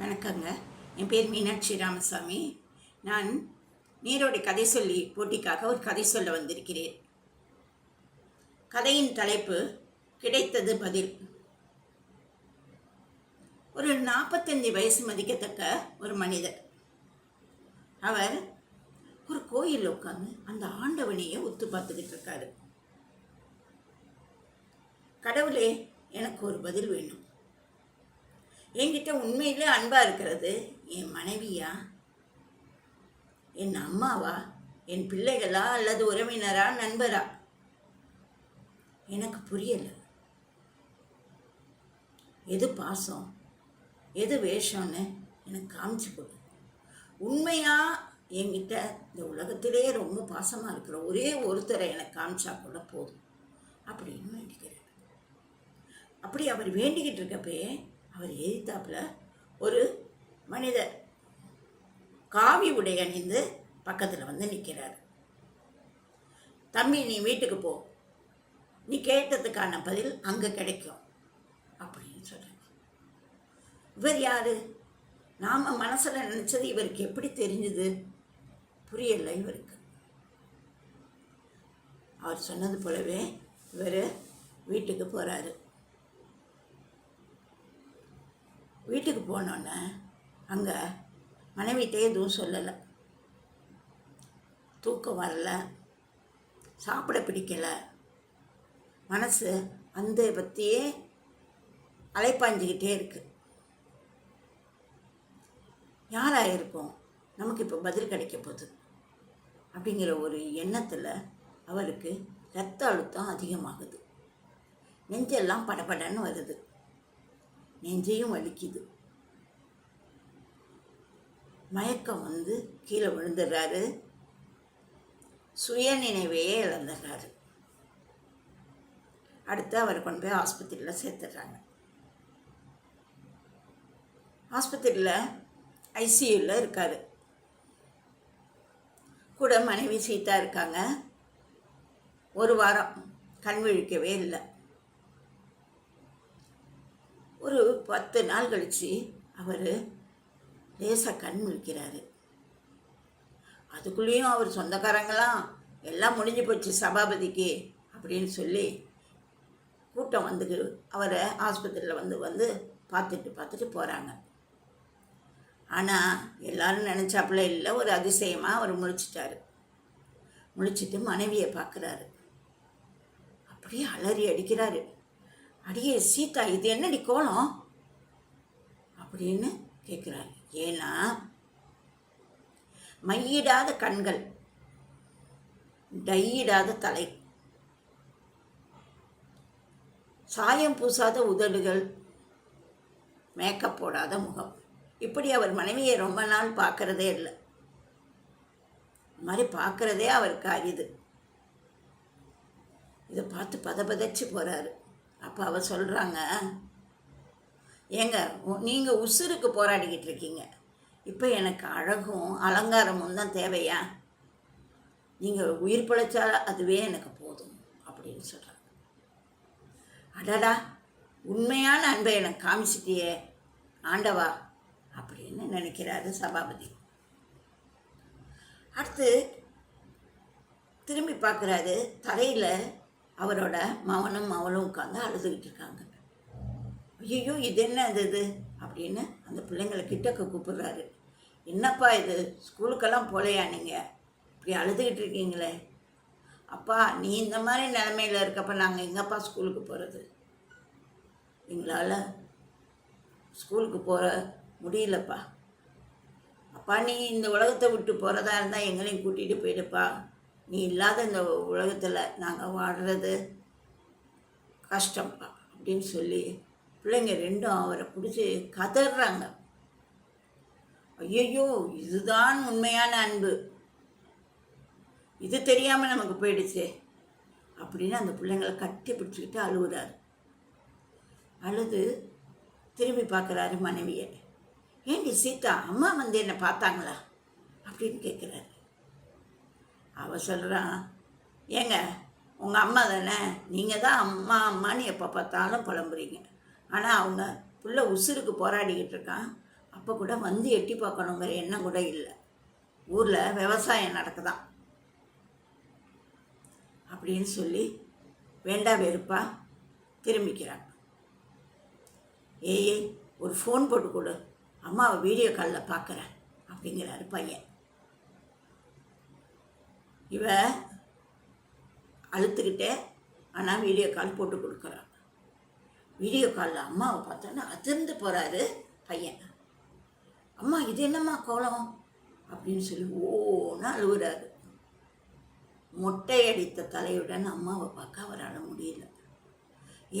வணக்கங்க. என் பேர் மீனாட்சி ராமசாமி. நான் நீரோடி கதை சொல்லி போட்டிக்காக ஒரு கதை சொல்ல வந்திருக்கிறேன். கதையின் தலைப்பு கிடைத்தது பதில். ஒரு நாற்பத்தஞ்சு வயசு மதிக்கத்தக்க ஒரு மனிதர். அவர் ஒரு கோயிலில் உட்காந்து அந்த ஆண்டவனையே ஒத்து பார்த்துக்கிட்டு இருக்காரு. கடவுளே எனக்கு ஒரு பதில் வேணும். என்கிட்ட உண்மையிலே அன்பாக இருக்கிறது என் மனைவியா? என் அம்மாவா? என் பிள்ளைகளா அல்லது உறவினரா நண்பரா? எனக்கு புரியலை. எது பாசம்? எது வேஷம்னு எனக்கு காமிச்சு கொடு. உண்மையா? என்கிட்ட இந்த உலகத்திலே ரொம்ப பாசமாக இருக்கிற ஒரே ஒருத்தரை எனக்கு காமிச்சா கூட போதும். அப்படின்னு வேண்டிக்கிறேன். அப்படி அவர் வேண்டிக்கிட்டு இருக்கப்பயே அவர் எதிர்த்தாப்புல ஒரு மனிதர் காவி உடை அணிந்து பக்கத்தில் வந்து நிற்கிறார் தம்பி நீ வீட்டுக்கு போ. நீ கேட்டதுக்கான பதில் அங்கே கிடைக்கும் அப்படின்னு சொல்கிறார் இவர் யாரு? நாம் மனசில் நினச்சது இவருக்கு எப்படி தெரிஞ்சுது? புரியலை இவருக்கு. அவர் சொன்னது போலவே இவர் வீட்டுக்கு போகிறாரு வீட்டுக்கு போனோன்னே அங்கே மனைவிட்டே எதுவும் சொல்லலை. தூக்கம் வரல. சாப்பிட பிடிக்கலை. மனசு அந்த பற்றியே அலைப்பாஞ்சிக்கிட்டே இருக்கு. யாராக இருப்போம்? நமக்கு இப்போ பதில் கிடைக்க போகுது. அப்படிங்கிற ஒரு எண்ணத்தில் அவருக்கு ரத்த அழுத்தம் அதிகமாகுது. நெஞ்செல்லாம் படபடன்னு வருது. நெஞ்சையும் வலிக்குது. மயக்கம் வந்து கீழே விழுந்துடுறாரு. சுய நினைவையே இழந்துடுறாரு. அடுத்து அவரை கொண்டு போய் ஆஸ்பத்திரியில் சேர்த்துடுறாங்க. ஆஸ்பத்திரியில் ஐசியூவில் இருக்கார். கூட மனைவி சீதா இருக்காங்க. ஒரு வாரம் கண் விழிக்கவே இல்லை. ஒரு பத்து நாள் கழித்து அவர் லேசாக கண் முழிக்கிறாரு. அதுக்குள்ளேயும் அவர் சொந்தக்காரங்களாம் எல்லாம் முடிஞ்சு போச்சு சபாபதிக்கு அப்படின்னு சொல்லி கூட்டம் வந்து அவரை ஆஸ்பத்திரியில் வந்து வந்து பார்த்துட்டு பார்த்துட்டு போகிறாங்க ஆனால் எல்லாரும் நினச்சாப்புல இல்லை ஒரு அதிசயமாக அவர் முழிச்சிட்டாரு. முழிச்சிட்டு மனைவியை பார்க்குறாரு அப்படியே அலறி அடிக்கிறாரு. அடியே சீதா இது என்னடி கோலம்? அப்படின்னு கேட்குறாரு ஏன்னா மையிடாத கண்கள் டையிடாத தலை சாயம் பூசாத உதடுகள் மேக்கப் போடாத முகம். இப்படி அவர் மனைவியை ரொம்ப நாள் பார்க்கறதே இல்லை. இந்த மாதிரி பார்க்குறதே அவருக்கு அரிது. இதை பார்த்து பதபதச்சு போகிறாரு அப்போ அவள் சொல்கிறாங்க ஏங்க நீங்கள் உசுருக்கு போராடிக்கிட்டு இருக்கீங்க. இப்போ எனக்கு அழகும் அலங்காரமும் தான் தேவையா? நீங்கள் உயிர் பிழைச்சா அதுவே எனக்கு போதும் அப்படின்னு சொல்கிறாங்க அடடா உண்மையான அன்பை எனக்கு காமிச்சிட்டியே ஆண்டவா அப்படின்னு நினைக்கிறாரு சபாபதி. அடுத்து திரும்பி பார்க்குறாரு தலையில் அவரோட மவனும் மவளும் உட்காந்து அழுதுகிட்டு இருக்காங்க. ஐயோ இது என்ன அது இது? அப்படின்னு அந்த பிள்ளைங்களை கிட்டக்க கூப்பிடுறாரு. என்னப்பா இது? ஸ்கூலுக்கெல்லாம் போலையா நீங்கள் இப்படி அழுதுகிட்டு இருக்கீங்களே. அப்பா நீ இந்த மாதிரி நிலமையில் இருக்கப்ப நாங்கள் எங்கப்பா ஸ்கூலுக்கு போகிறது எங்களால் ஸ்கூலுக்கு போகிற முடியலப்பா. அப்பா நீ இந்த உலகத்தை விட்டு போகிறதா இருந்தால் எங்களையும் கூட்டிகிட்டு போயிடுப்பா. நீ இல்லாத இந்த உலகத்தில் நாங்கள் வாடுறது கஷ்டம்ப்பா அப்படின்னு சொல்லி பிள்ளைங்க ரெண்டும் அவரை பிடிச்சி கதறாங்க. ஐயையோ இதுதான் உண்மையான அன்பு. இது தெரியாமல் நமக்கு போயிடுச்சே அப்படின்னு அந்த பிள்ளைங்களை கட்டி பிடிச்சிக்கிட்டு அழுகுறாரு. அழுது திரும்பி பார்க்குறாரு மனைவியை. ஏண்டி சீதா அம்மா வந்து என்னை பார்த்தாங்களா? அப்படின்னு கேட்குறாரு அவள் சொல்கிறான் ஏங்க உங்கள் அம்மா தானே? நீங்கள் தான் அம்மா அம்மான்னு எப்போ பார்த்தாலும் புலம்புறீங்க. ஆனால் அவங்க புள்ள உசுருக்கு போராடிக்கிட்டு இருக்கான். அப்போ கூட வந்து எட்டி பார்க்கணுங்கிற எண்ணம் கூட இல்லை. ஊரில் விவசாயம் நடக்குதான். அப்படின்னு சொல்லி வேண்டா வெறுப்பா திரும்பிக்கிறான். ஏய் ஏய், ஒரு ஃபோன் போட்டு கொடு. அம்மாவை வீடியோ காலில் பார்க்குறேன் அப்படிங்கிறாரு பையன். இவ அழுத்துக்கிட்டே ஆனால் வீடியோ கால் போட்டு கொடுக்குறான் வீடியோ காலில் அம்மாவை பார்த்தோன்னா அதிர்ந்து போகிறாரு பையன். அம்மா இது என்னம்மா கோலம்? அப்படின்னு சொல்லி ஓன்னு அழுகுறாரு. மொட்டை அடித்த தலையுடன் அம்மாவை பார்க்க அவரால் முடியல.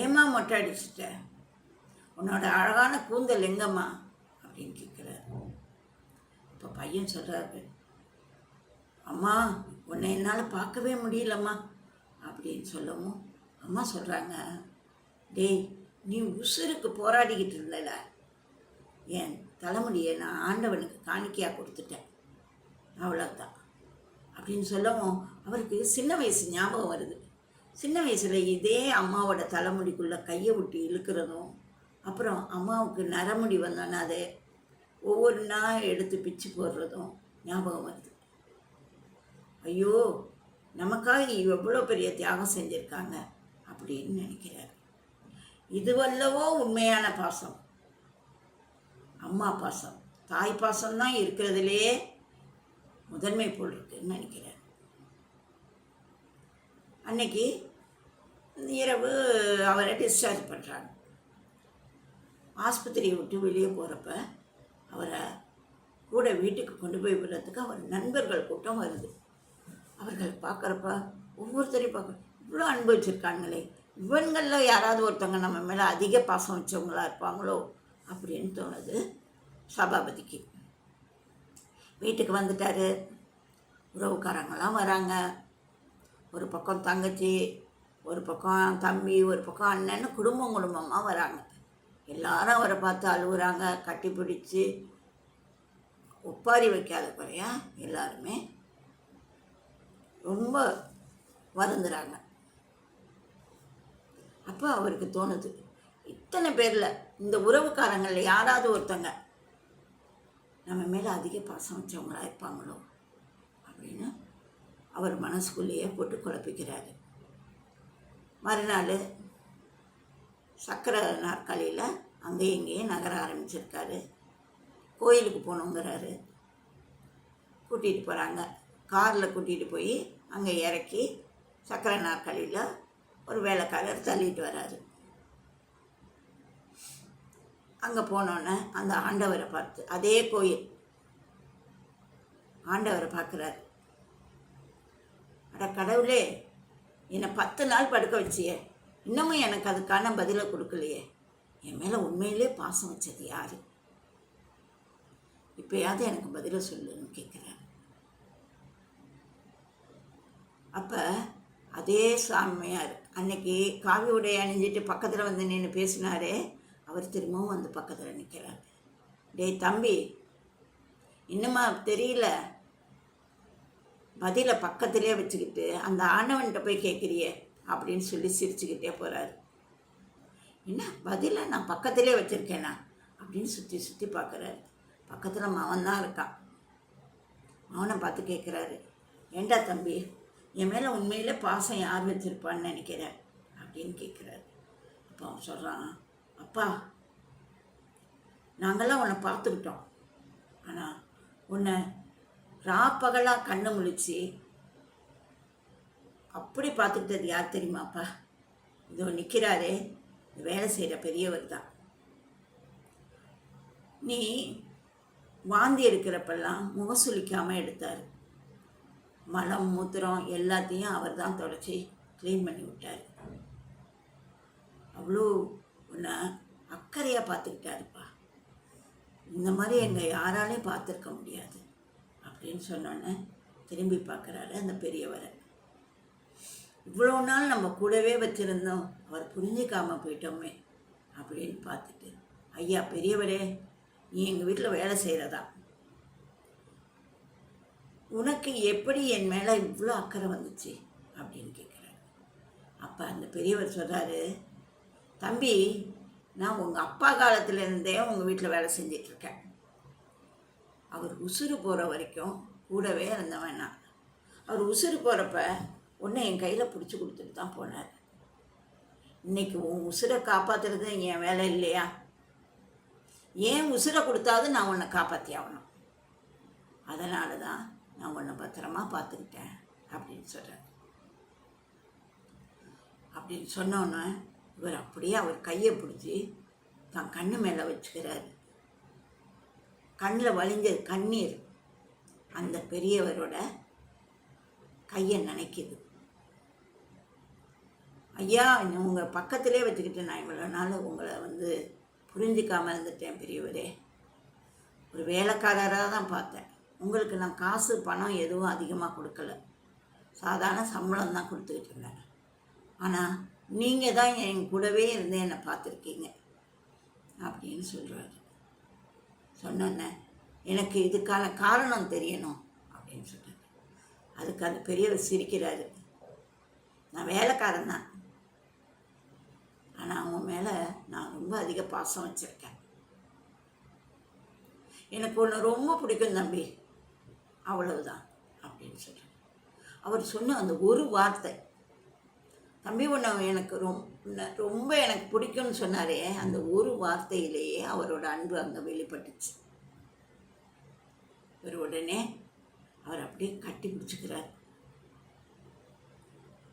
ஏம்மா மொட்டை அடிச்சிட்ட? உன்னோட அழகான கூந்தல் எங்கம்மா? அப்படின்னு கேட்குறாரு இப்போ பையன் சொல்கிறாரு அம்மா உன்னை என்னால் பார்க்கவே முடியலம்மா அப்படின்னு சொல்லவும் அம்மா சொல்கிறாங்க டேய் நீ உசுருக்கு போராடிக்கிட்டு இருந்தல. என் தலைமுடியை நான் ஆண்டவனுக்கு காணிக்கையாக கொடுத்துட்டேன். அவ்வளோதான் அப்படின்னு சொல்லவும் அவருக்கு சின்ன வயசு ஞாபகம் வருது. சின்ன வயசில் இதே அம்மாவோட தலைமுடிக்குள்ளே கையை விட்டு இழுக்கிறதும் அப்புறம் அம்மாவுக்கு நரமுடி வந்தோன்னா அது ஒவ்வொரு நாள் எடுத்து பிச்சு போடுறதும் ஞாபகம் வருது. ஐயோ நமக்காக எவ்வளோ பெரிய தியாகம் செஞ்சுருக்காங்க அப்படின்னு நினைக்கிறார். இதுவல்லவோ உண்மையான பாசம். அம்மா பாசம். தாய் பாசம் தான் இருக்கிறதுலே முதன்மை போல் இருக்குன்னு நினைக்கிறேன் அன்னைக்கு இரவு அவரை டிஸ்சார்ஜ் பண்ணுறாங்க ஆஸ்பத்திரியை விட்டு வெளியே போகிறப்ப அவரை கூட வீட்டுக்கு கொண்டு போய் விடுறதுக்கு அவர் நண்பர்கள் கூட்டம் வருது. அவர்கள் பார்க்குறப்ப ஒவ்வொருத்தரையும் பார்க்க இவ்வளோ அனுபவிச்சிருக்காங்களே இவன்களில் யாராவது ஒருத்தவங்க நம்ம மேலே அதிக பாசம் வச்சவங்களா இருப்பாங்களோ அப்படின்னு தோணுது சபாபதிக்கு. வீட்டுக்கு வந்துட்டாரு. உறவுக்காரங்களாம் வராங்க. ஒரு பக்கம் தங்கச்சி ஒரு பக்கம் தம்பி ஒரு பக்கம் அண்ணன்னு குடும்பம் குடும்பமாக வராங்க. எல்லாரும் அவரை பார்த்து அழுகுறாங்க கட்டி பிடிச்சி ஒப்பாரி வைக்காத குறையா எல்லாருமே ரொம்ப வருந்துறாங்க. அப்போ அவருக்கு தோணுது. இத்தனை பேரில் இந்த உறவுக்காரங்களில் யாராவது ஒருத்தங்க நம்ம மேலே அதிக பாசம் வச்சவங்களா இருப்பாங்களோ அப்படின்னு அவர் மனசுக்குள்ளேயே போட்டு குழப்பிக்கிறாரு. மறுநாள் சக்கரை நாற்காலியில் அங்கேயும் இங்கேயும் நகர ஆரம்பிச்சிருக்காரு. கோயிலுக்கு போகணுங்கிறாரு. கூட்டிகிட்டு போகிறாங்க காரில் கூட்டிகிட்டு போய் அங்கே இறக்கி சக்கரை நாற்காலியில் ஒரு வேலைக்காரர் தள்ளிட்டு வராரு. அங்கே போனோன்னே அந்த ஆண்டவரை பார்த்து அதே கோயில். ஆண்டவரை பார்க்குறாரு. அட கடவுளே என்னை பத்து நாள் படுக்க வச்சியே. இன்னமும் எனக்கு அதுக்கான பதிலை கொடுக்கலையே. என் மேலே உண்மையிலே பாசம் வச்சது யார்? இப்போயாவது எனக்கு பதிலை சொல்லுன்னு கேட்குறேன் அப்போ அதே சாமியார் அன்னைக்கு காவி உடை அணிஞ்சிட்டு பக்கத்தில் வந்து நின்று பேசினாரே அவர் திரும்பவும் வந்து பக்கத்தில் நிற்கிறார் டேய் தம்பி இன்னுமா தெரியல? பதிலை பக்கத்திலே வச்சுக்கிட்டு அந்த ஆணவன்கிட்ட போய் கேட்குறியே அப்படின்னு சொல்லி சிரிச்சுக்கிட்டே போகிறாரு என்ன பதிலை நான் பக்கத்திலே வச்சுருக்கேனா? அப்படின்னு சுற்றி சுற்றி பார்க்குறாரு பக்கத்தில் மவன் தான் இருக்கான். மவனை பார்த்து கேட்குறாரு ஏண்டா தம்பி என் மேலே உண்மையில் பாசம் யார் வச்சுருப்பான்னு நினைக்கிறேன் அப்படின்னு கேட்குறாரு அப்போ அவன் சொல்கிறான் அப்பா நாங்கள்லாம் உன்னை பார்த்துக்கிட்டோம். ஆனால் உன்னை ராப்பகலாக கண்ணு முழிச்சு அப்படி பார்த்துக்கிட்டது யார் தெரியுமாப்பா இதோ நிற்கிறாரே வேலை செய்கிற பெரியவர் தான். நீ வாந்தி எடுக்கிறப்பெல்லாம் முகசுளிக்காமல் எடுத்தார். மலம் மூத்திரம் எல்லாத்தையும் அவர் தான் தொடச்சி க்ளீன் பண்ணி விட்டார். அவ்வளோ உன்னை அக்கறையாக பார்த்துக்கிட்டாருப்பா. இந்த மாதிரி எங்கள் யாராலையும் பார்த்துருக்க முடியாது அப்படின்னு சொன்னோன்னே திரும்பி பார்க்குறாரு அந்த பெரியவரை. இவ்வளோ நாள் நம்ம கூடவே வச்சுருந்தோம் அவர் புரிஞ்சிக்காமல் போயிட்டோமே அப்படின்னு பார்த்துட்டு ஐயா பெரியவரே நீ எங்கள் வீட்டில் வேலை செய்கிறதா உனக்கு எப்படி என் மேலே இவ்வளோ அக்கறை வந்துச்சு? அப்படின்னு கேட்குறாரு அப்போ அந்த பெரியவர் சொல்கிறாரு தம்பி நான் உங்கள் அப்பா காலத்தில் இருந்தே உங்கள் வீட்டில் வேலை செஞ்சிட்ருக்கேன் அவர் உசுறு போகிற வரைக்கும் கூடவே இருந்தவன் நான். அவர் உசுறு போகிறப்ப உன்னை என் கையில் பிடிச்சி கொடுத்துட்டு தான் போனார். இன்னைக்கு உன் உசுரை காப்பாற்றுறது என் வேலை இல்லையா? ஏன் உசுரை கொடுத்தாவது நான் உன்னை காப்பாற்றி ஆகணும்? அதனால தான் நான் உன்னை பத்திரமா பார்த்துக்கிட்டேன் அப்படின்னு சொல்கிறார் அப்படின்னு சொன்னோன்னே இவர் அப்படியே அவர் கையை பிடிச்சி தன் கண்ணு மேலே வச்சுக்கிறார். கண்ணில் வழிஞ்சது கண்ணீர் அந்த பெரியவரோட கையை நினைக்குது. ஐயா உங்கள் பக்கத்திலே வச்சுக்கிட்டு நான் இவ்வளோ நாள் உங்களை வந்து புரிஞ்சிக்காமல் இருந்துட்டேன் பெரியவரே. ஒரு வேலைக்காரராக தான் பார்த்தேன். உங்களுக்கு நான் காசு பணம் எதுவும் அதிகமாக கொடுக்கல. சாதாரண சம்பளம் தான் கொடுத்துக்கிட்டு இருந்தேன். ஆனால் நீங்கள் தான் என் கூடவே இருந்து என்னை பார்த்துருக்கீங்க அப்படின்னு சொல்கிறாரு சொன்னோன்னே எனக்கு இதுக்கான காரணம் தெரியணும் அப்படின்னு சொல்கிறாரு அதுக்கு அந்த பெரியவர் சிரிக்கிறாரு. நான் வேலைக்காரன் தான். ஆனால் அவங்க மேலே நான் ரொம்ப அதிக பாசம் வச்சுருக்கேன். எனக்கு ஒன்று ரொம்ப பிடிக்கும் தம்பி. அவ்வளவுதான் அப்படின்னு சொல்லி அவர் சொன்ன அந்த ஒரு வார்த்தை தம்பி ஒன்று எனக்கு ரொம்ப ரொம்ப எனக்கு பிடிக்கும்னு சொன்னாரே அந்த ஒரு வார்த்தையிலேயே அவரோட அன்பு அங்கே வெளிப்பட்டுச்சு. இவர் உடனே அவர் அப்படியே கட்டி பிடிச்சிக்கிறார்.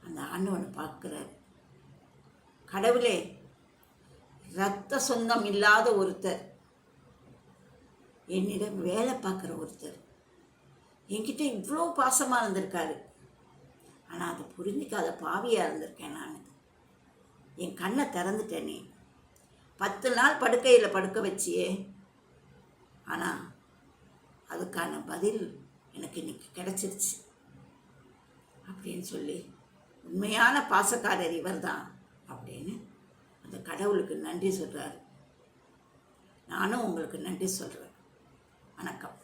அந்த ஆண்டவனை பார்க்குறாரு. கடவுளே ரத்த சொந்தம் இல்லாத ஒருத்தர் என்னிடம் வேலை பார்க்குற ஒருத்தர் என்கிட்ட இவ்வளோ பாசமாக இருந்திருக்காரு. ஆனால் அதை புரிஞ்சிக்காத பாவியாக இருந்திருக்கேன் நான். என் கண்ணை திறந்துட்டேனே. பத்து நாள் படுக்கையில் படுக்க வச்சியே. ஆனால் அதுக்கான பதில் எனக்கு இன்னைக்கு கிடச்சிருச்சு. அப்படின்னு சொல்லி உண்மையான பாசக்காரர் இவர் தான் அப்படின்னு அந்த கடவுளுக்கு நன்றி சொல்கிறாரு நானும் உங்களுக்கு நன்றி சொல்கிறேன் வணக்கம்.